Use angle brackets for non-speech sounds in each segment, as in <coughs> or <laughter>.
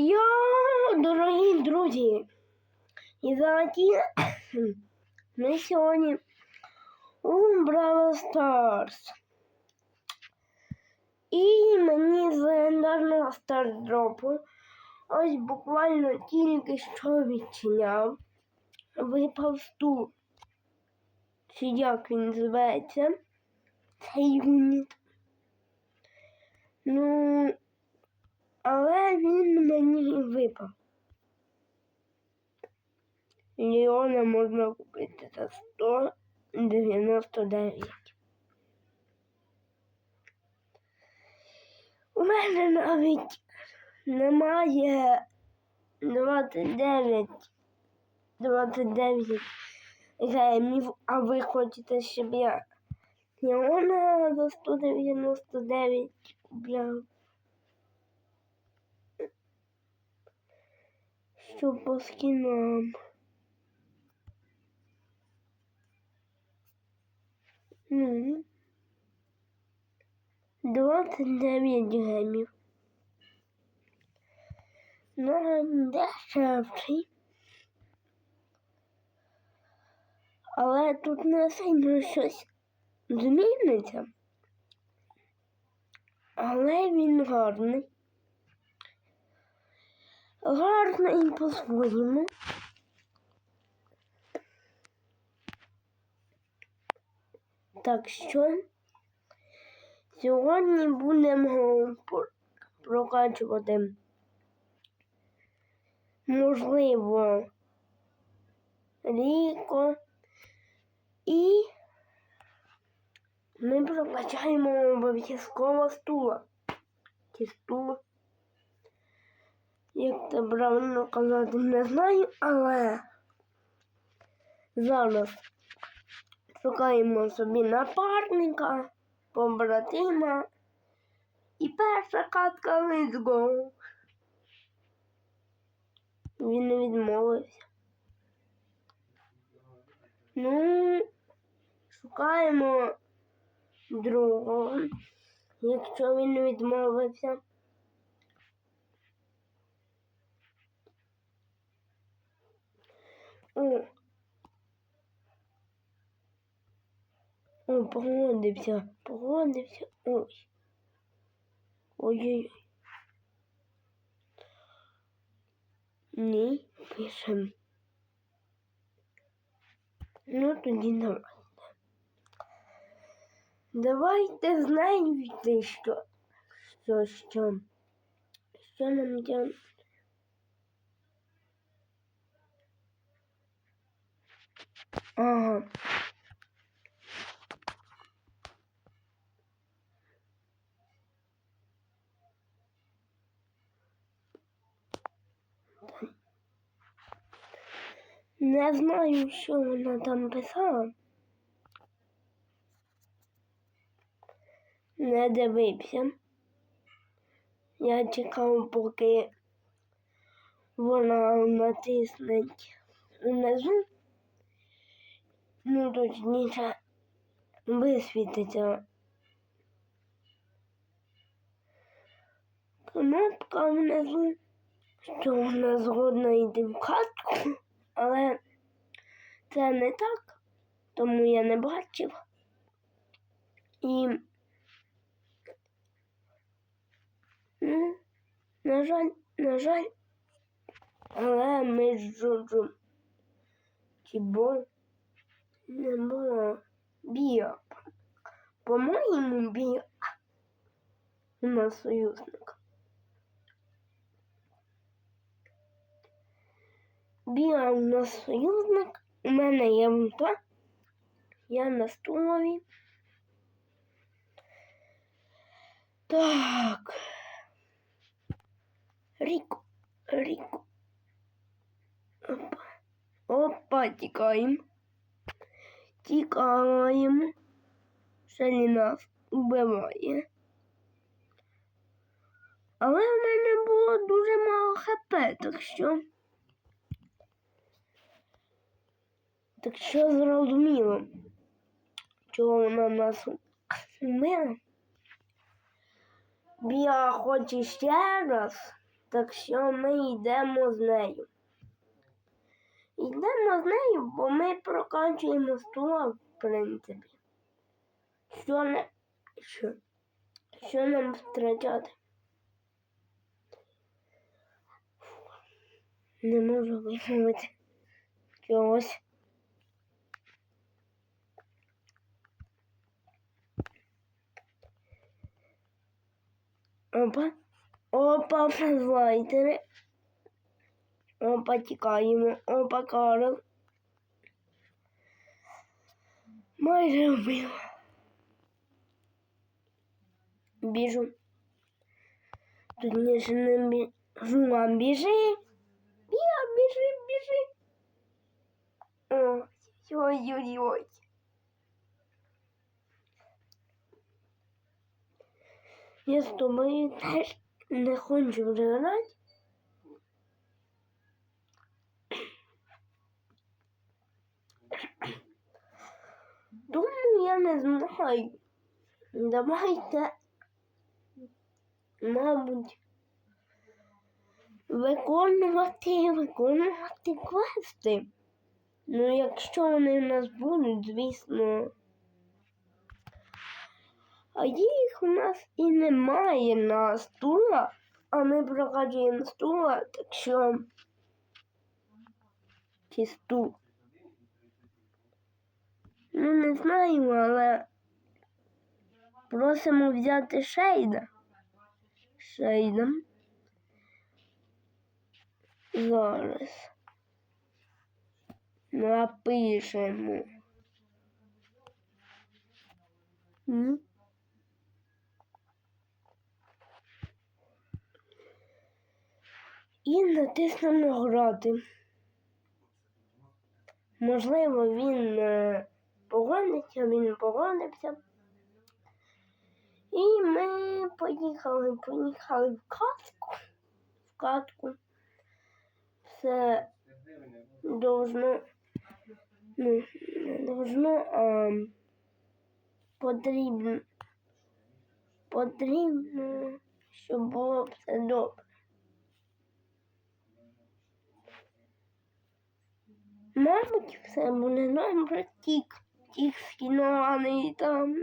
Я, дорогі друзі, і заті <coughs> ми сьогодні у Браво Старс. І мені з легендарного стардропу ось буквально тільки що відчиняв. Випав стул. Чи як він зветься? Цей юніт. Ну, але він мені випав. Ліона можна купити за 199. У мене навіть немає 29 29 гемів, а ви хочете, щоб я Леона за 199 купляв. Що по скінам. Ну, 29 гемів. Ну, дешевший. Але тут не сильно щось зміниться. Але він гарний. Гарний по-своєму. Так що сьогодні будемо прокачувати можливо Ріко і ми прокачаємо обов'язково стула. Ті стула. Як це правильно казати, не знаю, але зараз шукаємо собі напарника, побратима. І перша катка let's go. Він не відмовився. Ну, шукаємо другого, якщо він відмовився. О, погодився, погодився. Ой. Ой-ой-ой. Ні, пишем. Ну тоді давайте. Давайте знаєте, що, що, що, що нам делать. Ага. Не знаю, що вона там писала. Не дивився. Я чекав, поки вона натисне внизу. Ну, точніше, висвітиться кнопка внизу, що вона згодна йти в хатку, але це не так, тому я не бачив. І, ну, на жаль, на жаль, але ми з Джуджу Тібо біо. По-моєму, біо у нас союзник. Біо у нас союзник. У мене є мута. Я на стулові. Так. Ріко, Ріко. Опа. Опа, тікаємо. Тікаємо. Шелі нас убиває. Але в мене було дуже мало хп, так що. Так що зрозуміло, чого вона нас вмила. Я хочу ще раз Так що ми йдемо з нею. Йдемо з нею, бо ми прокачуємо стула, в принципі. Що, не, що, що нам втрачати? Не можу вимовити чогось. Опа. Опа, фазлайтери. Опа, тікаємо. Опа, Карл. Майже вбив. Біжу. Тут ніж не біжу, а біжи. Я біжи, біжи. Ой, ой, ой. Я з тобою теж не хочу вже грати. Думаю, я не знаю. Давайте, мабуть, виконувати, виконувати квести. Ну, якщо вони в нас будуть, звісно. А їх у нас і немає на стула, а ми прокачуємо стула, так що чи стул. Ну, не знаю, але просимо взяти шейда. Шейда. Зараз. Напишемо. М? І натиснемо грати. Можливо, він е, він погодився. І ми поїхали, поїхали в катку. В катку. Все должно, ну, должно, а потрібно, потрібно, щоб було все добре. Мабуть, все буде добре, тік, тік скінований там,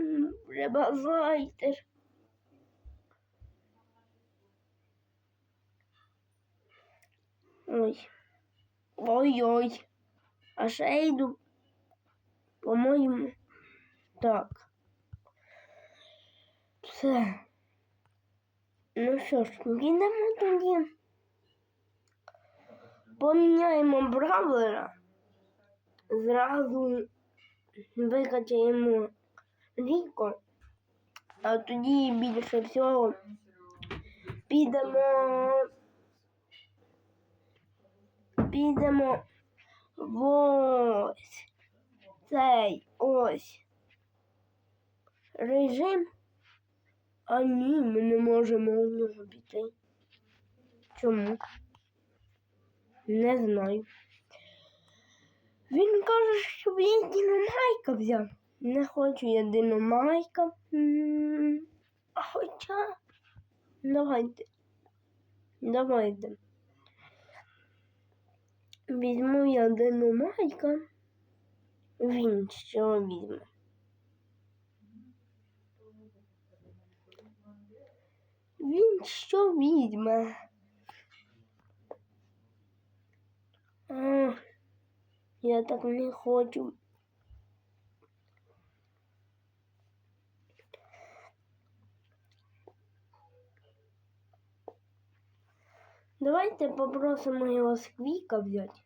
ребазайтер. Ой. Ой-ой. А шейду, по-моєму, так. Все. Ну що ж, їдемо тоді. Поміняємо бравлера. Зразу викачаємо Ріко. А тоді більше всього підемо. Підемо в цей ось режим. А ні, ми не можемо у нього піти. Чому? Не знаю. Він каже, що я динамайка взяв. Не хочу я динамайка. М, А хоча давайте. Давайте. Візьму я динамайка. Він що візьме? Він що візьме? А, я так не хочу. Давайте попросимо його з квіка взяти.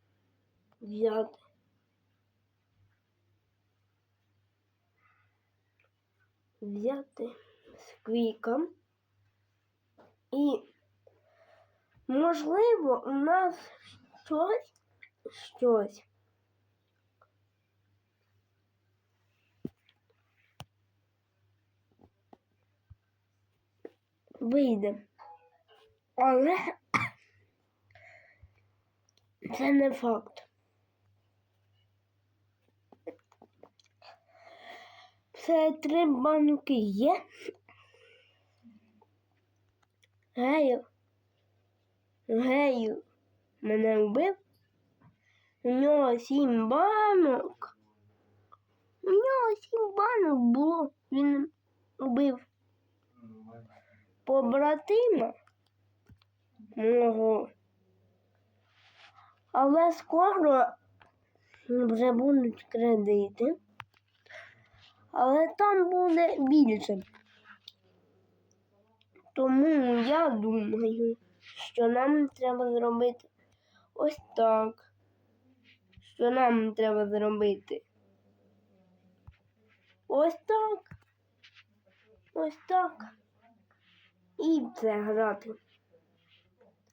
Взяти. Взяти з. І можливо у нас щось щось. Вийде. Але це не факт. Це три банки є. Гейл. гею мене вбив. У нього сім банок. У нього сім банок було. Він вбив побратима мого. Але скоро вже будуть кредити. Але там буде більше. Тому я думаю, що нам треба зробити ось так. Що нам треба зробити? Ось так. Ось так. І це грати.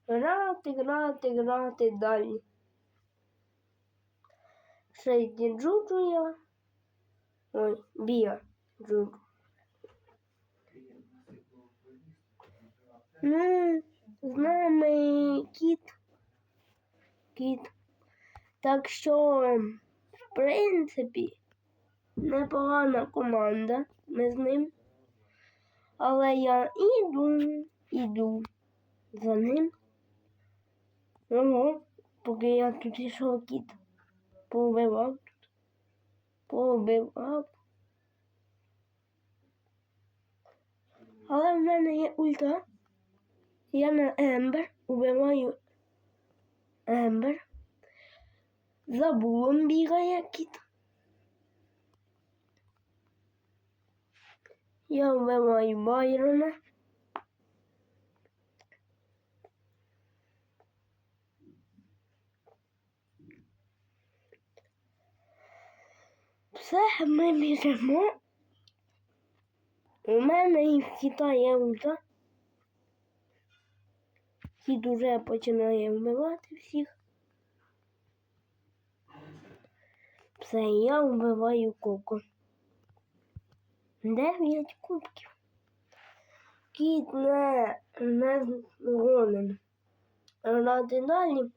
Грати, грати, грати далі. Шейді джуджу я. Ой, бія джуджу. Ну, з нами кіт. Кіт. Так що, в принципі, непогана команда. Ми з ним. Але я іду, іду за ним. Ого, поки я тут ішов кіт. Повбивав тут. Повбивав. Але в мене є ульта. Я на Ембер убиваю Ембер. За булом бігає кіт. Я вбиваю Байрона. Все, ми біжимо. У мене і кіта є ульта. Кіт уже починає вбивати всіх. Все, я вбиваю коко. Дев'ять кубків. Кіт не, не згоден грати далі.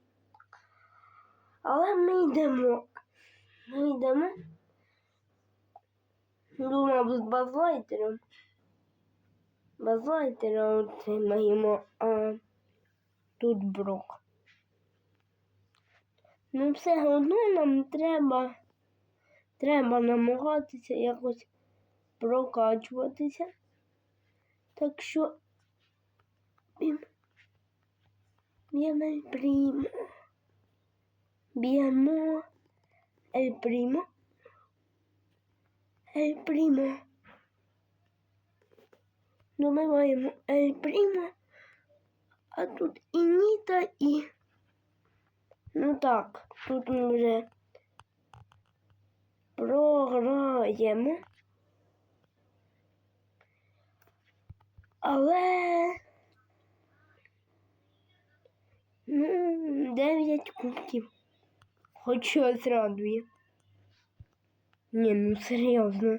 Але ми йдемо. Ми йдемо. Думав з базлайтером. Базлайтером отримаємо, а тут брок. Ну, все одно нам треба, треба намагатися якось прокачуватися. Так що б'ємо прімо. Б'ємо ель прімо. Ель прімо. Добиваємо ель прімо. А тут і Ніта, і... Ну так, тут ми вже програємо. Але ну, 9 кубків. Хоч щось радує. Ні, ну серйозно.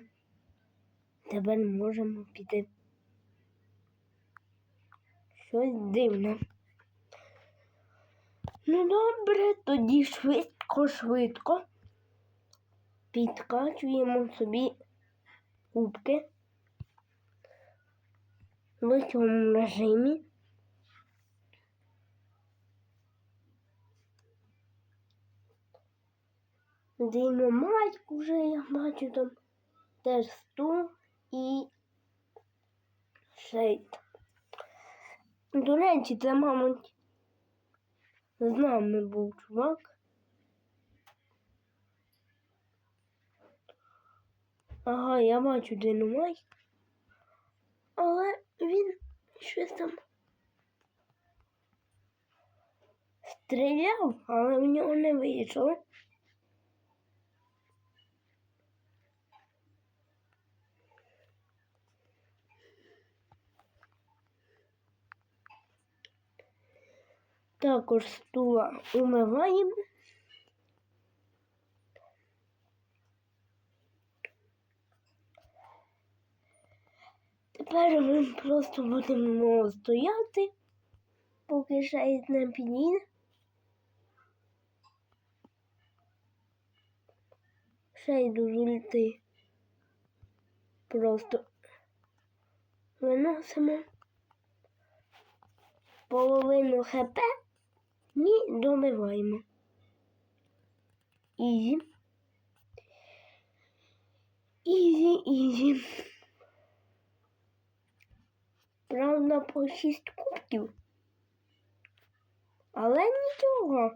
Тепер можемо піти. Щось дивне. Ну добре, тоді швидко-швидко підкачуємо собі кубки в цьому режимі. Динамайк уже я бачу там теж стул і шейт. До речі, це, мабуть, з нами був чувак. Ага, я бачу динамайк, він щось там стріляв, але в нього не вийшло. Також стула умиваємо. Тепер ми просто будемо стояти, поки шейд не підійде. Шейду з ульти просто виносимо половину хп І добиваємо. Ізі. Ізі, ізі. Правда, по шість кубків. Але нічого.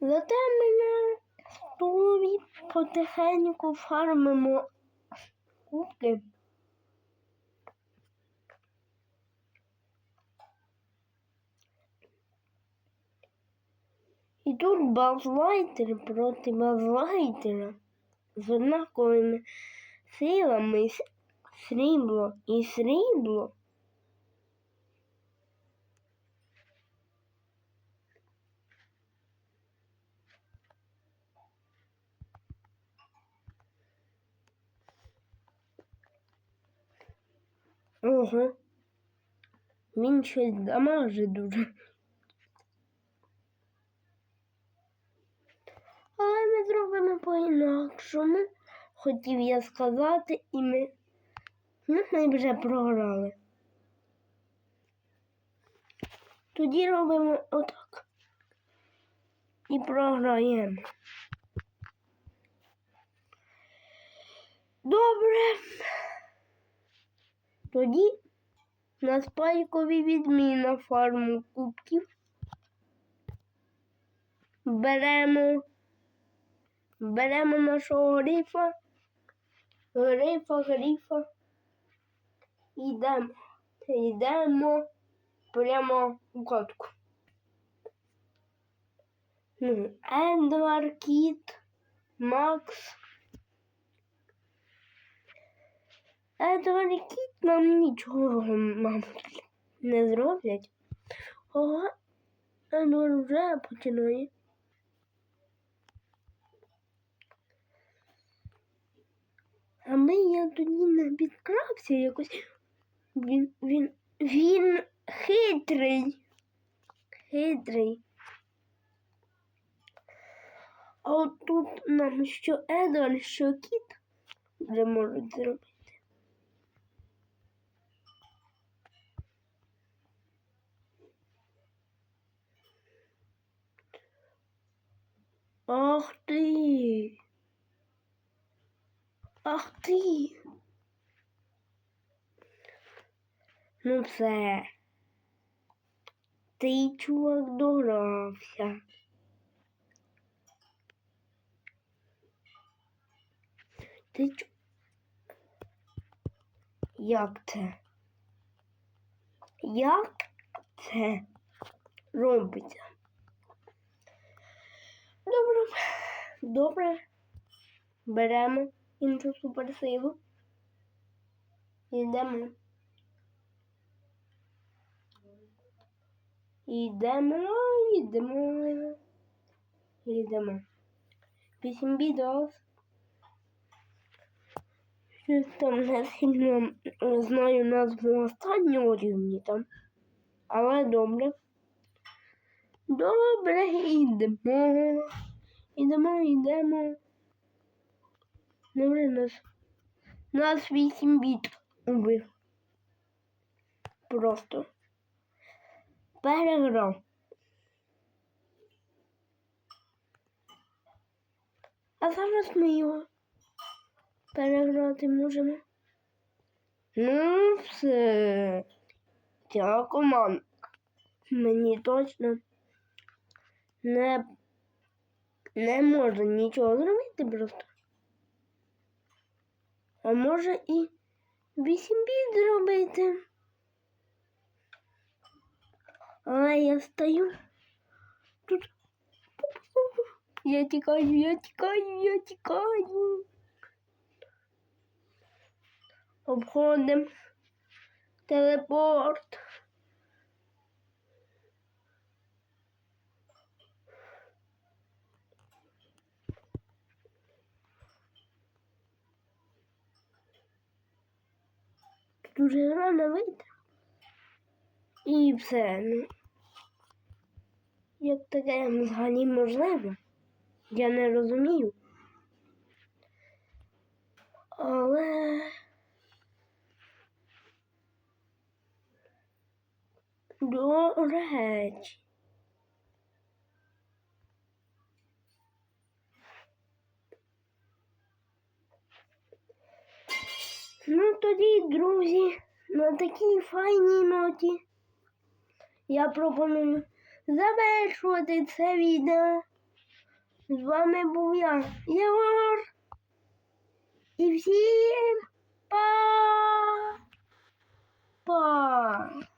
Зате ми на столові потихеньку фармимо кубки. І тут базлайтер проти базлайтера з однаковими силами срібло і срібло. Ого. Він щось дамажить дуже. Але ми зробимо по-інакшому. Хотів я сказати, і ми, ну, ми вже програли. Тоді робимо отак. І програємо. Добре. Тоді на спайкові відміна фарму кубків. Беремо, беремо нашого грифа, грифа, грифа. Йдемо, йдемо прямо в катку. Ну, Едвард, Кіт, Макс. Едвард і Кіт нам нічого, мабуть, не зроблять. Ого, Едвард вже починає. А ми я тоді не підкрався якось. Він, він, він хитрий. Хитрий. А от тут нам що Едвард, що кіт вже можуть зробити. Ах ти. Ах ти. Ну все. Ти чувак догрався. Ти чу... Як це? Як це робиться? Добре. Добре. Беремо іншу суперсилу. Йдемо. Йдемо, йдемо. Йдемо. Вісім бідос. Щось там не сильно знаю назву останнього рівні там. Але добре. Добре, йдемо. Йдемо, йдемо. Добре, нас. Нас вісім біт убив. Просто. Переграв. А зараз ми його переграти можемо. Ну, все. Ця команда мені точно не, не може нічого зробити просто. А може і вісім біт зробити. Але я стою тут. Я тікаю, я тікаю, я тікаю. Обходимо телепорт. Тут уже рано вийде. І все. Ну, як таке взагалі можливо? Я не розумію. Але До речі. Ну тоді, друзі, на такій файній ноті я пропоную завершувати це відео. З вами був я, Єгор. І всім па! Па!